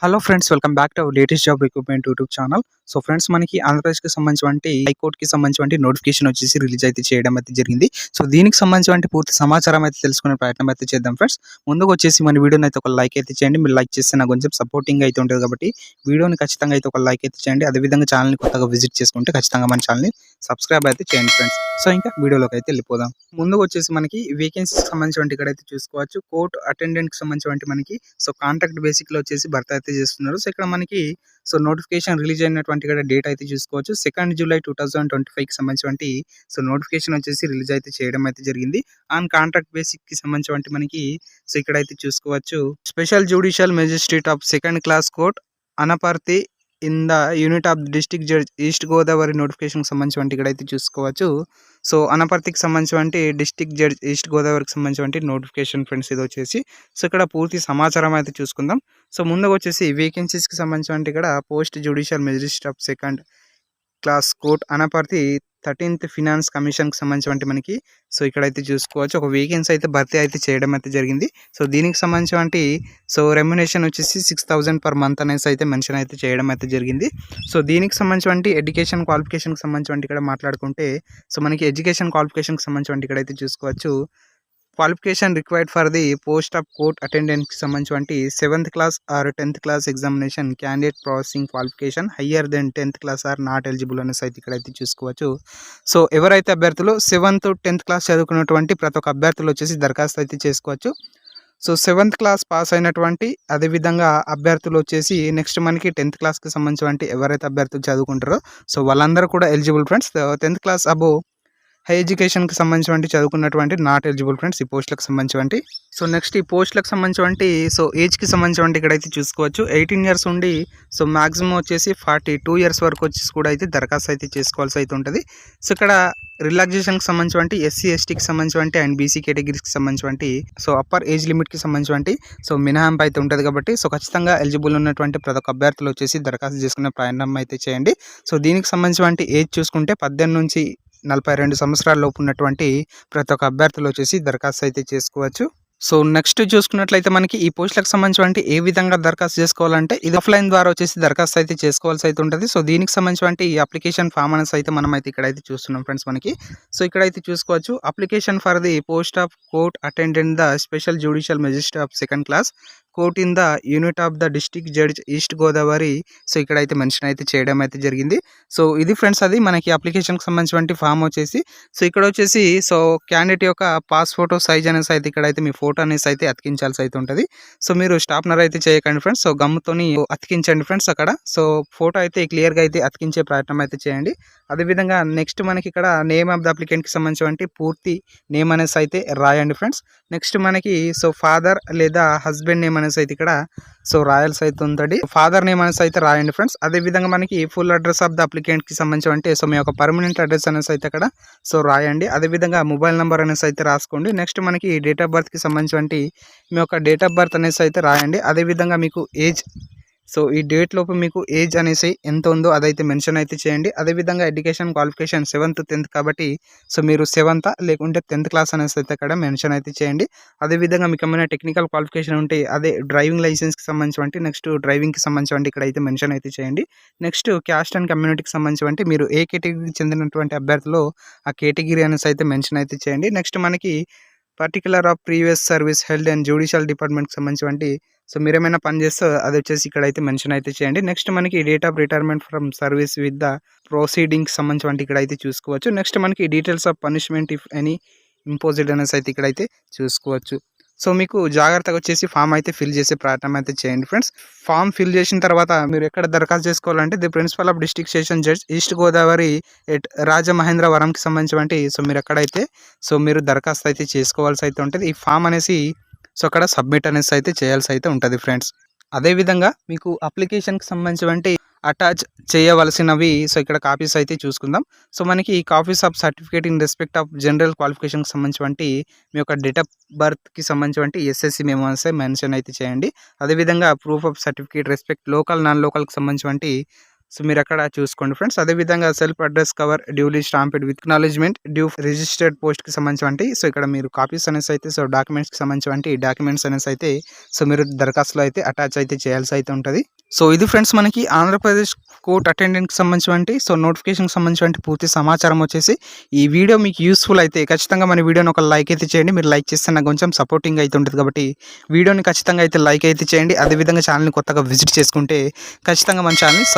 hello friends welcome back to our latest job recruitment youtube channel. So friends మనకి ఆంధ్రప్రదేశ్కి సంబంధించి హైకోర్టుకి సంబంధించి నోటిఫికేషన్ వచ్చేసి రిలీజ్ అయితే చేయడం అయితే జరిగింది. సో దీనికి సంబంధించి పూర్తి సమాచారం అయితే తెలుసుకునే ప్రయత్నం అయితే చేద్దాం ఫ్రెండ్స్. ముందుకు వచ్చేసి మన వీడియోని అయితే ఒక లైక్ అయితే చేయండి. మీరు లైక్ చేస్తే నాకు కొంచెం సపోర్టింగ్ అయితే ఉంటుంది కాబట్టి వీడియోని ఖచ్చితంగా అయితే ఒక లైక్ అయితే చేయండి. అదేవిధంగా ఛానల్ని కొత్తగా విజిట్ చేసుకుంటే ఖచ్చితంగా మన ఛానల్ని సబ్స్క్రైబ్ అయితే చేయండి ఫ్రెండ్స్. సో ఇంకా వీడియోలోకి అయితే వెళ్ళిపోదాం. ముందుకు వచ్చేసి మనకి వేకెన్సీకి సంబంధించి ఇక్కడ అయితే చూసుకోవచ్చు. కోర్ట్ అటెండెంట్కి సంబంధించి మనకి సో కాంట్రాక్ట్ బేసిక్లో వచ్చేసి భర్త అయితే చేస్తున్నారు. సో ఇక్కడ మనకి సో నోటిఫికేషన్ రిలీజ్ అయినటువంటి ఇక్కడ డేట్ అయితే చూసుకోవచ్చు. Second July two thousand twenty ఫైవ్కి సంబంధించి సో నోటిఫికేషన్ వచ్చేసి రిలీజ్ అయితే చేయడం అయితే జరిగింది. ఆన్ కాంట్రాక్ట్ బేసిక్కి సంబంధించి మనకి సో ఇక్కడ అయితే చూసుకోవచ్చు. Special judicial magistrate of second class court Anaparthi in the unit of district judge East Godavari notification సంబంధించి ఇక్కడ అయితే చూసుకోవచ్చు. సో అనపర్తికి సంబంధించి డిస్టిక్ జడ్జ్ ఈస్ట్ గోదావరికి సంబంధించి నోటిఫికేషన్ ఫ్రెండ్స్ ఇది వచ్చేసి. సో ఇక్కడ పూర్తి సమాచారం అయితే చూసుకుందాం. సో ముందుగా వచ్చేసి వేకెన్సీస్కి సంబంధించి ఇక్కడ post judicial magistrate of second class court Anaparthi thirteenth finance కమిషన్కి సంబంధించి మనకి. సో ఇక్కడైతే చూసుకోవచ్చు. ఒక వేకెన్సీ అయితే భర్తీ అయితే చేయడం అయితే జరిగింది. సో దీనికి సంబంధించి సో రెమ్యునేషన్ వచ్చేసి సిక్స్ థౌజండ్ పర్ మంత్ అనేసి అయితే మెన్షన్ అయితే చేయడం అయితే జరిగింది. సో దీనికి సంబంధించి ఎడ్యుకేషన్ క్వాలిఫికేషన్కి సంబంధించి ఇక్కడ మాట్లాడుకుంటే సో మనకి ఎడ్యుకేషన్ క్వాలిఫికేషన్కి సంబంధించి ఇక్కడైతే చూసుకోవచ్చు. Qualification required for the post of court అటెండెంట్కి సంబంధించి seventh class or tenth class examination candidate processing qualification higher then tenth class or not eligible అనేసి అయితే ఇక్కడైతే చూసుకోవచ్చు. సో ఎవరైతే అభ్యర్థులు సెవెంత్ టెన్త్ క్లాస్ చదువుకున్నటువంటి ప్రతి ఒక్క అభ్యర్థులు వచ్చేసి దరఖాస్తు అయితే చేసుకోవచ్చు. సో సెవెంత్ క్లాస్ పాస్ అయినటువంటి అదేవిధంగా అభ్యర్థులు వచ్చేసి నెక్స్ట్ మనకి టెన్త్ క్లాస్కి సంబంధించినటువంటి ఎవరైతే అభ్యర్థులు చదువుకుంటారో సో వాళ్ళందరూ కూడా eligible friends. Tenth class above high ఎడ్యుకేషన్కి సంబంధించినటువంటి చదువుకున్నటువంటి నాట్ ఎలిజిబుల్ ఫ్రెండ్స్ ఈ పోస్టులకు సంబంధించి సో నెక్స్ట్ ఈ పోస్టులకు సంబంధించి సో ఏజ్కి సంబంధించి ఇక్కడైతే చూసుకోవచ్చు. ఎయిటీన్ ఇయర్స్ ఉండి సో మాక్సిమం వచ్చేసి ఫార్టీ టూ ఇయర్స్ వరకు వచ్చేసి కూడా అయితే దరఖాస్తు అయితే చేసుకోవాల్సి అయితే ఉంటుంది. సో ఇక్కడ రిలాక్సేషన్కి సంబంధించి ఎస్సీ ఎస్టీకి సంబంధించి అండ్ బీసీ కేటగిరీస్కి సంబంధించి సో అప్పర్ ఏజ్ లిమిట్కి సంబంధించి సో మినహాంపు అయితే ఉంటుంది కాబట్టి సో ఖచ్చితంగా ఎలిజిబుల్ ఉన్నటువంటి ప్రతి ఒక్క అభ్యర్థులు వచ్చేసి దరఖాస్తు చేసుకునే ప్రయాణం అయితే చేయండి. సో దీనికి సంబంధించి ఏజ్ చూసుకుంటే పద్దెనిమిది నుంచి నలభై రెండు సంవత్సరాల లోపు ఉన్నటువంటి ప్రతి ఒక్క అభ్యర్థులు వచ్చేసి దరఖాస్తు అయితే చేసుకోవచ్చు. సో నెక్స్ట్ చూసుకున్నట్లయితే మనకి ఈ పోస్టులకు సంబంధించి ఏ విధంగా దరఖాస్తు చేసుకోవాలంటే ఇది ఆఫ్లైన్ ద్వారా వచ్చేసి దరఖాస్తు అయితే చేసుకోవాల్సి అయితే ఉంటుంది. సో దీనికి సంబంధించి ఈ అప్లికేషన్ ఫామ్ అనేసి అయితే మనం అయితే ఇక్కడైతే చూస్తున్నాం ఫ్రెండ్స్ మనకి. సో ఇక్కడైతే చూసుకోవచ్చు. Application for the post of court attendant the special judicial magistrate of second class. Court in the unit of the district judge East Godavari. So ఇక్కడైతే మెన్షన్ అయితే చేయడం అయితే జరిగింది. సో ఇది ఫ్రెండ్స్ అది మనకి అప్లికేషన్కి సంబంధించిన ఫామ్ వచ్చేసి. సో ఇక్కడ వచ్చేసి సో క్యాండిడేట్ యొక్క పాస్ ఫోటో సైజ్ అనేసి అయితే ఇక్కడైతే మీ ఫోటో అనేసి అయితే అతికించాల్సి అయితే ఉంటుంది. సో మీరు స్టాప్నర్ అయితే చేయకండి ఫ్రెండ్స్. సో గమ్ముతోని అతికించండి ఫ్రెండ్స్ అక్కడ. సో ఫోటో అయితే క్లియర్గా అయితే అతికించే ప్రయత్నం అయితే చేయండి. అదేవిధంగా నెక్స్ట్ మనకి ఇక్కడ నేమ్ ఆఫ్ ద అప్లికెంట్కి సంబంధించి పూర్తి నేమ్ అనేసి అయితే రాయండి ఫ్రెండ్స్. నెక్స్ట్ మనకి సో ఫాదర్ లేదా హస్బెండ్ నేమ్ అనేసి అయితే ఇక్కడ. సో రాయల్స్ అయితే ఉందండి ఫాదర్ నేమ్ అనేసి అయితే రాయండి ఫ్రెండ్స్ అదే విధంగా మనకి ఫుల్ అడ్రస్ ఆఫ్ ద అప్లికెంట్కి సంబంధించి అంటే సో మీ యొక్క పర్మనెంట్ అడ్రస్ అనేసి అయితే అక్కడ సో రాయండి. అదే విధంగా మొబైల్ నెంబర్ అనేసి అయితే రాసుకోండి. నెక్స్ట్ మనకి డేట్ ఆఫ్ బర్త్కి సంబంధించి మీ యొక్క డేట్ ఆఫ్ బర్త్ అనేసి అయితే రాయండి. అదే విధంగా మీకు ఏజ్ సో ఈ డేట్ లోపు మీకు ఏజ్ అనేసి ఎంత ఉందో అదైతే మెన్షన్ అయితే చేయండి. అదేవిధంగా ఎడ్యుకేషన్ క్వాలిఫికేషన్ సెవెంత్ టెన్త్ కాబట్టి సో మీరు సెవెంత్ లేకుంటే టెన్త్ క్లాస్ అనేసి అయితే అక్కడ మెన్షన్ అయితే చేయండి. అదేవిధంగా మీకు ఏమైనా టెక్నికల్ క్వాలిఫికేషన్ ఉంటే అదే డ్రైవింగ్ లైసెన్స్కి సంబంధించి నెక్స్ట్ డ్రైవింగ్కి సంబంధించి ఇక్కడ అయితే మెన్షన్ అయితే చేయండి. నెక్స్ట్ క్యాస్ట్ అండ్ కమ్యూనిటీకి సంబంధించి మీరు ఏ కేటగిరీకి చెందినటువంటి అభ్యర్థులు ఆ కేటగిరీ అనేసి అయితే మెన్షన్ అయితే చేయండి. నెక్స్ట్ మనకి particular of previous service health and judicial డిపార్ట్మెంట్కి సంబంధించి సో మీరు ఏమైనా పని చేస్తే అది వచ్చేసి ఇక్కడ అయితే మెన్షన్ అయితే చేయండి. నెక్స్ట్ మనకి date of retirement from service with the proceedings సంబంధించి ఇక్కడ అయితే చూసుకోవచ్చు. నెక్స్ట్ మనకి details of punishment if any imposed అనేసి అయితే ఇక్కడైతే చూసుకోవచ్చు. సో మీకు జాగ్రత్తగా వచ్చేసి ఫామ్ అయితే ఫిల్ చేసే ప్రయత్నం అయితే చేయండి ఫ్రెండ్స్. ఫామ్ ఫిల్ చేసిన తర్వాత మీరు ఎక్కడ దరఖాస్తు చేసుకోవాలంటే the principal of district session judge East Godavari at రాజమహేంద్రవరంకి సంబంధించి సో మీరు ఎక్కడైతే సో మీరు దరఖాస్తు అయితే చేసుకోవాల్సి అయితే ఉంటుంది. ఈ ఫామ్ అనేసి సో అక్కడ సబ్మిట్ అనేసి అయితే చేయాల్సి అయితే ఉంటుంది ఫ్రెండ్స్. అదేవిధంగా మీకు అప్లికేషన్కి సంబంధించి అటాచ్ చేయవలసినవి సో ఇక్కడ కాపీస్ అయితే చూసుకుందాం. సో మనకి ఈ copies of certificate in respect of general క్వాలిఫికేషన్కి సంబంధించి మీ యొక్క డేట్ ఆఫ్ బర్త్కి సంబంధించినటువంటి ఎస్ఎస్సి మెమోస్ మెన్షన్ అయితే చేయండి. అదేవిధంగా proof of certificate respect local non లోకల్కి సంబంధించి సో మీరు అక్కడ చూసుకోండి ఫ్రెండ్స్. అదే విధంగా self address cover duly stamped with acknowledgement due registered పోస్ట్కి సంబంధించి సో ఇక్కడ మీరు కాపీస్ అనేసి అయితే సో డాక్యుమెంట్స్కి సంబంధించి డాక్యుమెంట్స్ అనేసి అయితే సో మీరు దరఖాస్తులో అయితే అటాచ్ అయితే చేయాల్సి అయితే ఉంటుంది. సో ఇది ఫ్రెండ్స్ మనకి ఆంధ్రప్రదేశ్ కోర్ట్ అటెండెంట్కి సంబంధించి సో నోటిఫికేషన్కి సంబంధించి పూర్తి సమాచారం వచ్చేసి ఈ వీడియో మీకు యూస్ఫుల్ అయితే ఖచ్చితంగా మన వీడియోని ఒక లైక్ అయితే చేయండి. మీరు లైక్ చేస్తే నాకు కొంచెం సపోర్టింగ్ అయితే ఉంటుంది కాబట్టి వీడియోని ఖచ్చితంగా అయితే లైక్ అయితే చేయండి. అదేవిధంగా ఛానల్ని కొత్తగా విజిట్ చేసుకుంటే ఖచ్చితంగా మన ఛానల్ని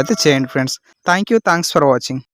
సబ్స్క్రైబ్ అయితే చేయండి friends. Thank you thanks for watching